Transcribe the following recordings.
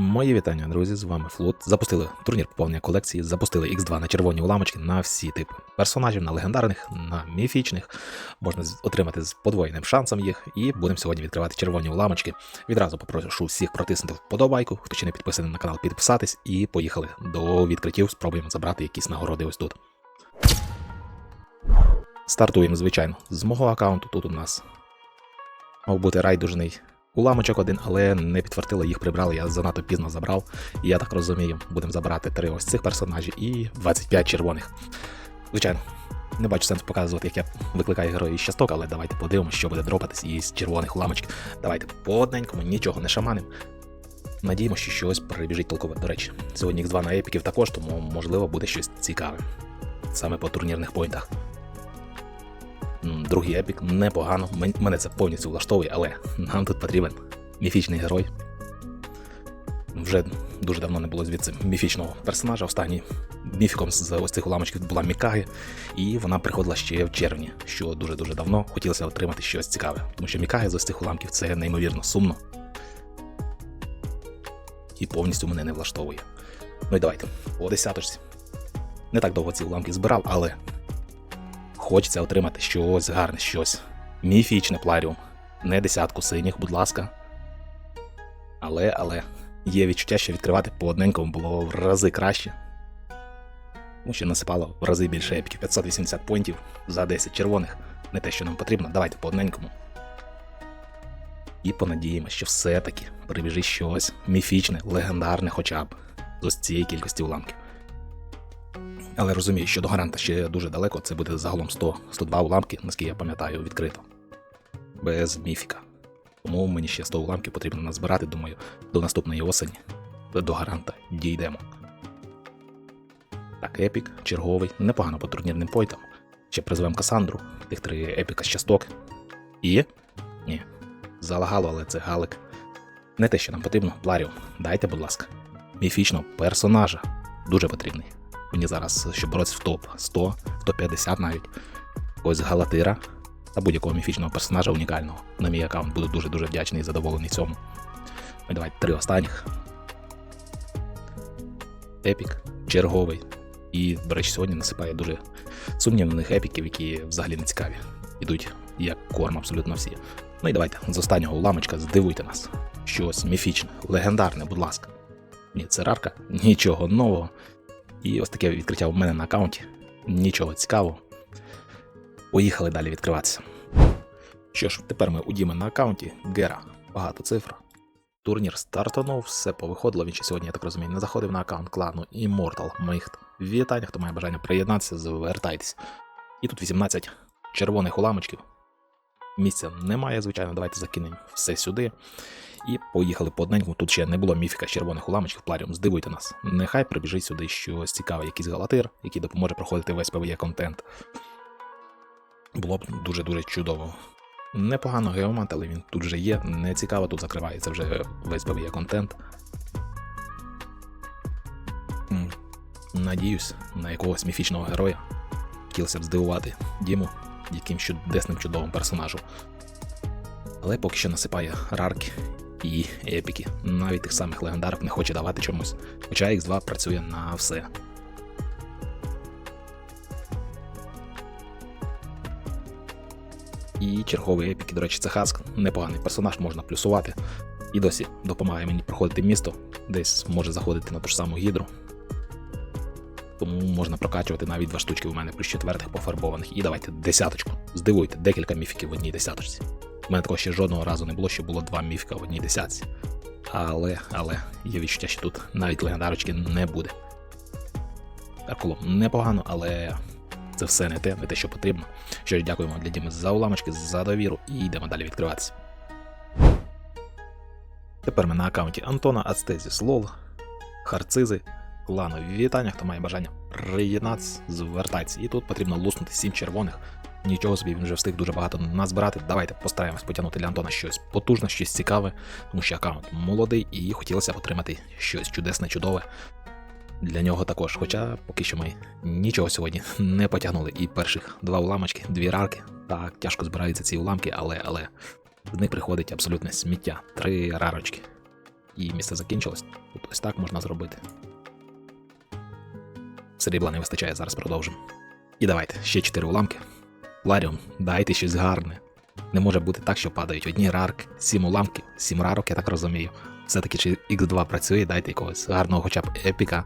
Мої вітання, друзі, з вами Флот. Запустили турнір поповнення колекції, запустили X2 на червоні уламочки на всі типи персонажів, на легендарних, на міфічних. Можна отримати з подвоєним шансом їх. І будемо сьогодні відкривати червоні уламочки. Відразу попрошу всіх протиснути вподобайку, хто ще не підписаний на канал, підписатись, і поїхали до відкриттів. Спробуємо забрати якісь нагороди ось тут. Стартуємо, звичайно, з мого аккаунту. Тут у нас мав бути райдужний уламочок один, але не підтвердили, їх прибрали. Я занадто пізно забрав. І я так розумію, будемо забирати три ось цих персонажів і 25 червоних. Звичайно, не бачу сенсу показувати, як я викликаю героїв із часток, але давайте подивимося, що буде дропатись із червоних уламочків. Давайте по одненькому, нічого не шаманим. Надіємося, що щось прибіжить толкове. До речі, сьогодні X2 на епіків також, тому можливо буде щось цікаве. Саме по турнірних поінтах. Другий епік непогано. Мене це повністю влаштовує, але нам тут потрібен міфічний герой. Вже дуже давно не було звідси міфічного персонажа. Останній міфіком з ось цих уламочків була Мікаги, і вона приходила ще в червні, що дуже-дуже давно хотілося отримати щось цікаве. Тому що Мікаги з ось цих уламків це неймовірно сумно. І повністю мене не влаштовує. Ну і давайте, по десяточці. Не так довго ці уламки збирав, але Хочеться отримати щось гарне, щось. Міфічне пларіум. Не десятку синіх, будь ласка. Але, але, є відчуття, що відкривати по одненькому було в рази краще. Тому що насипало в рази більше епіків. 580 поінтів за 10 червоних. Не те, що нам потрібно. Давайте по одненькому. І понадіємося, що все-таки прибіжить щось міфічне, легендарне хоча б з ось цієї кількості уламків. Але розумію, що до гаранта ще дуже далеко, це буде загалом 100-102 уламки, наскільки я пам'ятаю, відкрито. Без міфіка. Тому мені ще 100 уламків потрібно назбирати, думаю, до наступної осені. До гаранта дійдемо. Так, епік, черговий, непогано по турнірним пойтам. Ще призвемо Касандру, тих три епіка з часток. І. Ні. Залагало, але це галик. Не те, що нам потрібно, Пларіум. Дайте, будь ласка. Міфічного персонажа. Дуже потрібний. Мені зараз, щоб боротися в топ 100, в топ 50 навіть. Ось Галатира та будь-якого міфічного персонажа унікального. На мій аккаунт буду дуже-дуже вдячний і задоволений цьому. І давайте три останніх. Епік, черговий. І, до речі, сьогодні насипає дуже сумнівних епіків, які взагалі не цікаві. Ідуть як корм абсолютно всі. Ну і давайте з останнього уламочка здивуйте нас. Щось міфічне, легендарне, будь ласка. Ні, це рарка, нічого нового. І ось таке відкриття у мене на аккаунті. Нічого цікавого. Поїхали далі відкриватися. Що ж, тепер ми у Діми на аккаунті. Гера, багато цифр. Турнір стартанув, все повиходило. Він ще сьогодні, я так розумію, не заходив на аккаунт клану Immortal Михт. Вітання, хто має бажання приєднатися, звертайтесь. І тут 18 червоних уламочків. Місця немає, звичайно, давайте закинемо все сюди. І поїхали по одненькому. Тут ще не було міфіка з червоних уламочків пларіум. Здивуйте нас. Нехай прибіжить сюди щось цікаве, якийсь галатир, який допоможе проходити весь PvE контент. Було б дуже-дуже чудово. Непогано геомант, але він тут вже є. Не цікаво, тут закривається вже весь PvE контент. Надіюсь на якогось міфічного героя. Хотілося б здивувати Діму якимсь чудесним чудовим персонажем. Але поки що насипає рарки і епіки. Навіть тих самих легендарок не хоче давати чомусь. Хоча X2 працює на все. І черговий епік, до речі, це Хаск. Непоганий персонаж, можна плюсувати. І досі допомагає мені проходити місто, десь може заходити на ту ж саму гідру. Тому можна прокачувати навіть два штучки у мене плюс четвертих пофарбованих. І давайте десяточку. Здивуйте, декілька міфіків в одній десяточці. У мене такого ще жодного разу не було, що було два міфіка в одній десятці. Але, але, є відчуття, що тут навіть легендарочки не буде. Аркулом непогано, але це все не те, не те, що потрібно. Що ж, дякуємо для Діми за уламочки, за довіру і йдемо далі відкриватися. Тепер ми на аккаунті Антона Ацтезіс Лол, Харцизи, Лано. Вітання, хто має бажання приєднатися, звертайтеся. І тут потрібно луснути 7 червоних. Нічого собі, він вже встиг дуже багато назбирати. Давайте постараємось потягнути для Антона щось потужне, щось цікаве, тому що аккаунт молодий і хотілося б отримати щось чудесне, чудове. Для нього також. Хоча поки що ми нічого сьогодні не потягнули. І перших два уламочки, дві рарки. Так, тяжко збираються ці уламки, але але з них приходить абсолютне сміття. Три рарочки. і місце закінчилось. Тут ось так можна зробити. Срібла не вистачає, зараз продовжимо. І давайте, ще 4 уламки. Ларіум, дайте щось гарне. Не може бути так, що падають одні рарки, 7 уламків, 7 рарок, я так розумію. Все-таки чи X2 працює, дайте якогось гарного хоча б епіка.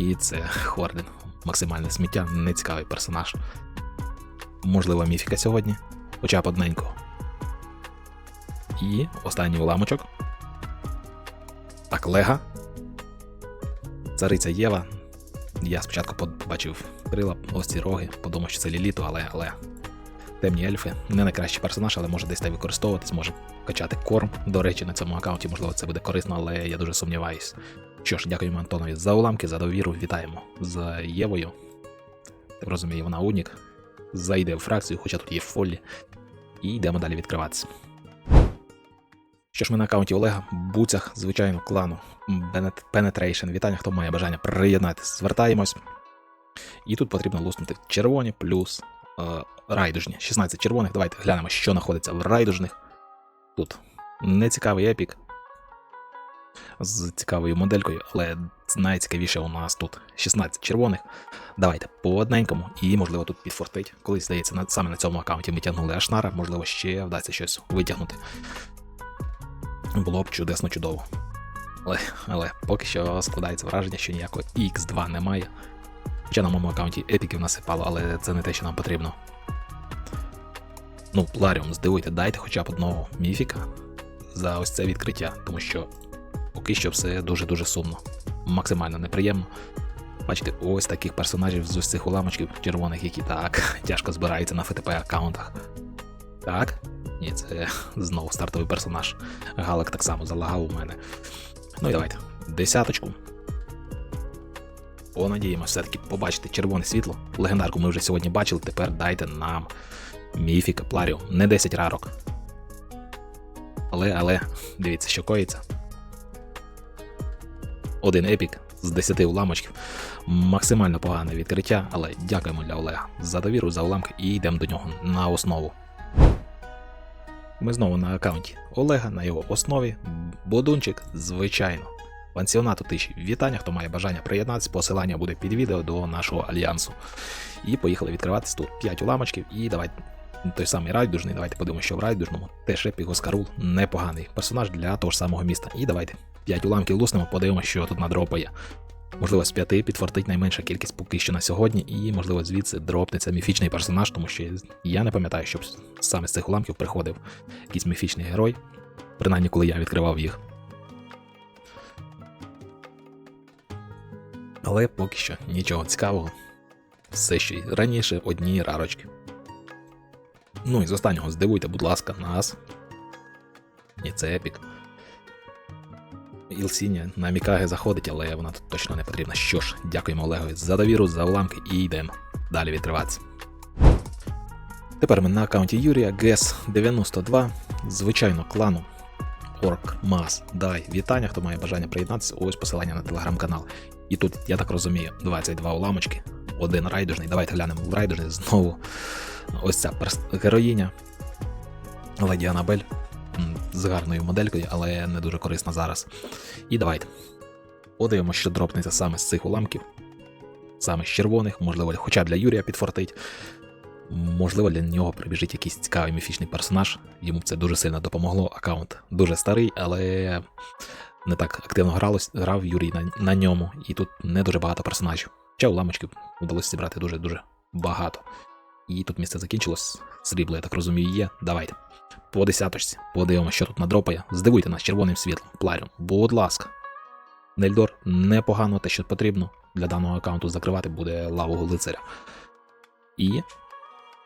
І це Хорден. Максимальне сміття, нецікавий персонаж. Можливо, міфіка сьогодні, хоча б одненького. І останній уламочок. Так, Лега. Цариця Єва. Я спочатку побачив крила, ось ці роги, подумав, що це ліліту, але але. Темні ельфи не найкращий персонаж, але може десь та використовуватись, може качати корм. До речі, на цьому аккаунті, можливо, це буде корисно, але я дуже сумніваюсь. Що ж, дякуємо Антонові за уламки, за довіру. Вітаємо з Євою. Так розумію, вона унік. Зайде в фракцію, хоча тут є фолі. І йдемо далі відкриватися. Що ж ми на аккаунті Олега, буцях, звичайно, клану Penetration. Вітання, хто має бажання приєднатися. Звертаємось. І тут потрібно луснути червоні плюс е, райдужні. 16 червоних. Давайте глянемо, що знаходиться в райдужних. Тут нецікавий епік з цікавою моделькою, але найцікавіше у нас тут 16 червоних. Давайте по одненькому і, можливо, тут підфортить. Колись, здається, саме на цьому аккаунті ми тягнули Ашнара, можливо, ще вдасться щось витягнути. Було б чудесно чудово. Але, але поки що складається враження, що ніякого X2 немає. Хоча на моєму аккаунті епіків насипало, але це не те, що нам потрібно. Ну, Ларіум, здивуйте, дайте хоча б одного міфіка за ось це відкриття, тому що поки що все дуже-дуже сумно. Максимально неприємно. Бачите, ось таких персонажів з цих уламочків червоних, які так тяжко збираються на ФТП аккаунтах. Так? Ні, це знову стартовий персонаж. Галак так само залагав у мене. Ну і давайте. Десяточку. Понадіємося все-таки побачити червоне світло. Легендарку ми вже сьогодні бачили, тепер дайте нам міфіка Пларіо. Не 10 рарок. Але, але, дивіться, що коїться. Один епік з 10 уламочків. Максимально погане відкриття, але дякуємо для Олега за довіру, за уламки і йдемо до нього на основу. Ми знову на аккаунті Олега на його основі. Бодунчик, звичайно. Пансіонату тиші. Вітання, хто має бажання приєднатися, посилання буде під відео до нашого альянсу. І поїхали відкриватись тут 5 уламочків. І давайте той самий райдужний. Давайте подивимося, що в райдужному теж Епік Оскарул непоганий персонаж для того ж самого міста. І давайте 5 уламків луснемо, подивимося, що тут надропає. Можливо, з п'яти підфартить найменша кількість поки що на сьогодні, і, можливо, звідси дропнеться міфічний персонаж, тому що я не пам'ятаю, щоб саме з цих уламків приходив якийсь міфічний герой, принаймні коли я відкривав їх. Але поки що нічого цікавого. Все ще раніше одні рарочки. Ну і з останнього здивуйте, будь ласка, нас. І це епік. Ілсіння на Мікаге заходить, але вона тут точно не потрібна. Що ж, дякуємо Олегові за довіру, за уламки і йдемо далі відкриватися. Тепер ми на аккаунті Юрія ГЕС 92, звичайно, клану Орк Мас. Дай вітання, хто має бажання приєднатися, ось посилання на телеграм-канал. І тут, я так розумію, 22 уламочки, один райдужний. Давайте глянемо в райдужний знову. Ось ця перс- героїня Леді Анабель з гарною моделькою, але не дуже корисна зараз. І давайте. Подивимося, що дропнеться саме з цих уламків, саме з червоних, можливо, хоча для Юрія підфортить. Можливо, для нього прибіжить якийсь цікавий міфічний персонаж. Йому це дуже сильно допомогло. Аккаунт дуже старий, але не так активно гралось, грав Юрій на, на ньому, і тут не дуже багато персонажів. Хоча уламочків вдалося зібрати дуже-дуже багато. І тут місце закінчилось. Срібло, я так розумію, є. Давайте. По десяточці. Подивимося, що тут надропає. Здивуйте нас червоним світлом. Пларіум. Будь ласка. Нельдор непогано те, що потрібно. Для даного аккаунту закривати буде лавого лицаря. І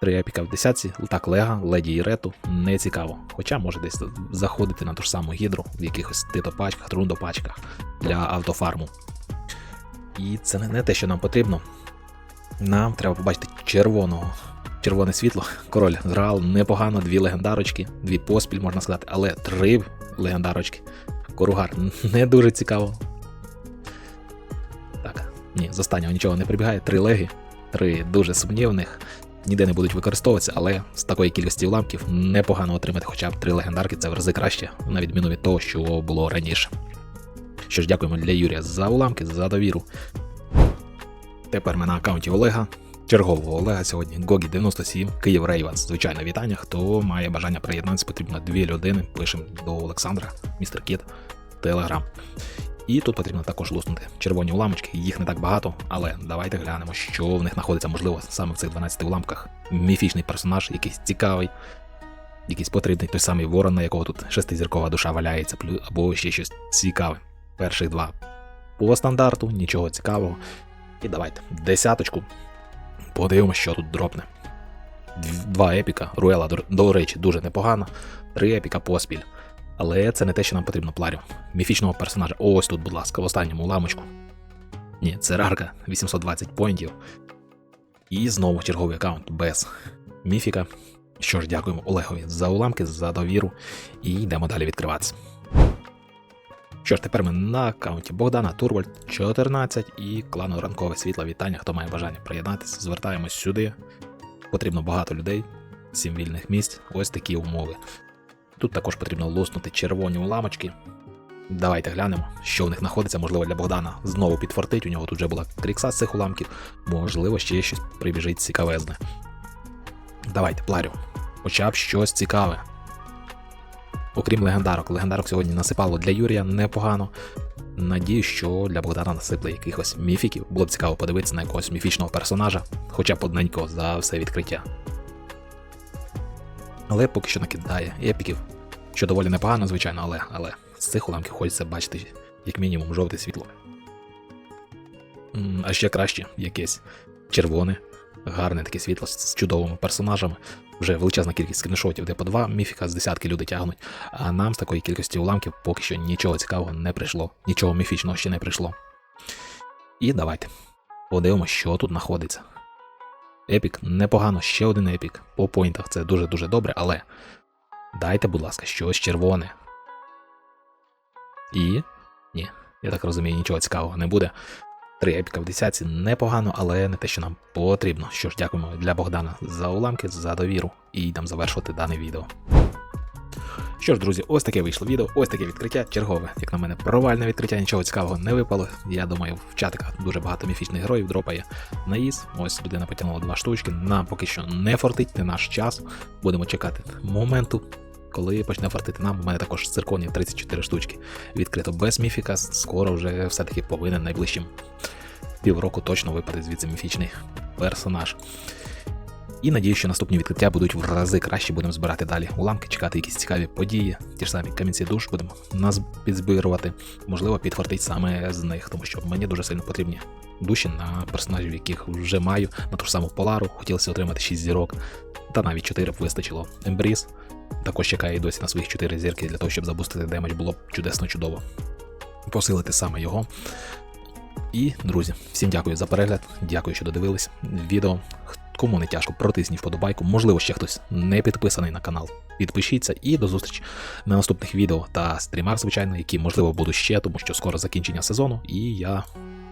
три епіка в десятці. Так, Лега, Леді і Рету не цікаво. Хоча може десь заходити на ту ж саму гідру в якихось титопачках, трундопачках для автофарму. І це не- те, що нам потрібно. Нам треба побачити червоного. Червоне світло. Король грав непогано, дві легендарочки, дві поспіль, можна сказати, але три легендарочки. Коругар не дуже цікаво. Так, ні, з останнього нічого не прибігає. Три леги, три дуже сумнівних. ніде не будуть використовуватися, але з такої кількості уламків непогано отримати хоча б три легендарки, це в рази краще, на відміну від того, що було раніше. Що ж, дякуємо для Юрія за уламки, за довіру. Тепер ми на аккаунті Олега. Чергового Олега сьогодні Гогі 97, Київ Рейвенс. Звичайно, вітання. Хто має бажання приєднатися, потрібно дві людини. Пишемо до Олександра, містер Кіт, Телеграм. І тут потрібно також луснути червоні уламочки, їх не так багато, але давайте глянемо, що в них знаходиться, можливо, саме в цих 12 уламках. Міфічний персонаж, якийсь цікавий, якийсь потрібний, той самий ворон, на якого тут шестизіркова душа валяється, або ще щось цікаве. Перших два по стандарту, нічого цікавого. І давайте десяточку. Подивимося, що тут дропне. Два епіка. Руела, до, речі, дуже непогано. Три епіка поспіль. Але це не те, що нам потрібно пларю. Міфічного персонажа. Ось тут, будь ласка, в останньому ламочку. Ні, це рарка, 820 поінтів. І знову черговий аккаунт без міфіка. Що ж, дякуємо Олегові за уламки, за довіру. І йдемо далі відкриватися. Що ж, тепер ми на аккаунті Богдана Турвальд 14 і клану Ранкове світло. Вітання. Хто має бажання приєднатися, звертаємось сюди. Потрібно багато людей, 7 вільних місць. Ось такі умови. Тут також потрібно лоснути червоні уламочки. Давайте глянемо, що в них знаходиться. Можливо, для Богдана знову підфартить. У нього тут вже була крікса з цих уламків. Можливо, ще щось прибіжить цікавезне. Давайте, пларю. Хоча б щось цікаве. Окрім легендарок, легендарок сьогодні насипало для Юрія непогано. Надію, що для Богдана насипли якихось міфіків. Було б цікаво подивитися на якогось міфічного персонажа, хоча б одненько за все відкриття. Але поки що накидає епіків, що доволі непогано, звичайно, але, але з цих уламків хочеться бачити як мінімум жовте світло. А ще краще якесь червоне, гарне таке світло з чудовими персонажами. Вже величезна кількість скріншотів, де по два міфіка з десятки люди тягнуть. А нам з такої кількості уламків поки що нічого цікавого не прийшло, нічого міфічного ще не прийшло. І давайте подивимося, що тут знаходиться. Епік непогано, ще один епік. По поінтах це дуже-дуже добре, але дайте, будь ласка, щось червоне. І. Ні, я так розумію, нічого цікавого не буде. Три епіка в десятці непогано, але не те, що нам потрібно. Що ж, дякуємо для Богдана за уламки, за довіру, і йдемо завершувати дане відео. Що ж, друзі, ось таке вийшло відео, ось таке відкриття, чергове, як на мене, провальне відкриття, нічого цікавого не випало. Я думаю, в чатиках дуже багато міфічних героїв дропає на ІС. Ось людина потягнула два штучки. Нам поки що не фортить, не наш час. Будемо чекати моменту, коли почне фартити нам. У мене також цирконі 34 штучки відкрито без міфіка. Скоро вже все-таки повинен найближчим півроку точно випаде звідси міфічний персонаж. І надію, що наступні відкриття будуть в рази краще. Будемо збирати далі уламки, чекати якісь цікаві події, ті ж самі камінці душ будемо нас підзбирувати. Можливо, підфартить саме з них, тому що мені дуже сильно потрібні душі на персонажів, яких вже маю, на ту ж саму Полару. Хотілося отримати 6 зірок, та навіть 4 б вистачило. Ембріз також чекає досі на своїх 4 зірки для того, щоб забустити демедж, було б чудесно чудово. Посилити саме його. І, друзі, всім дякую за перегляд. Дякую, що додивились відео. Кому не тяжко, протисніть вподобайку. Можливо, ще хтось не підписаний на канал. Підпишіться і до зустрічі на наступних відео та стрімах, звичайно, які, можливо, будуть ще, тому що скоро закінчення сезону, і я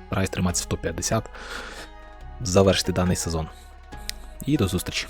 стараюсь триматися в топ-50, завершити даний сезон. І до зустрічі.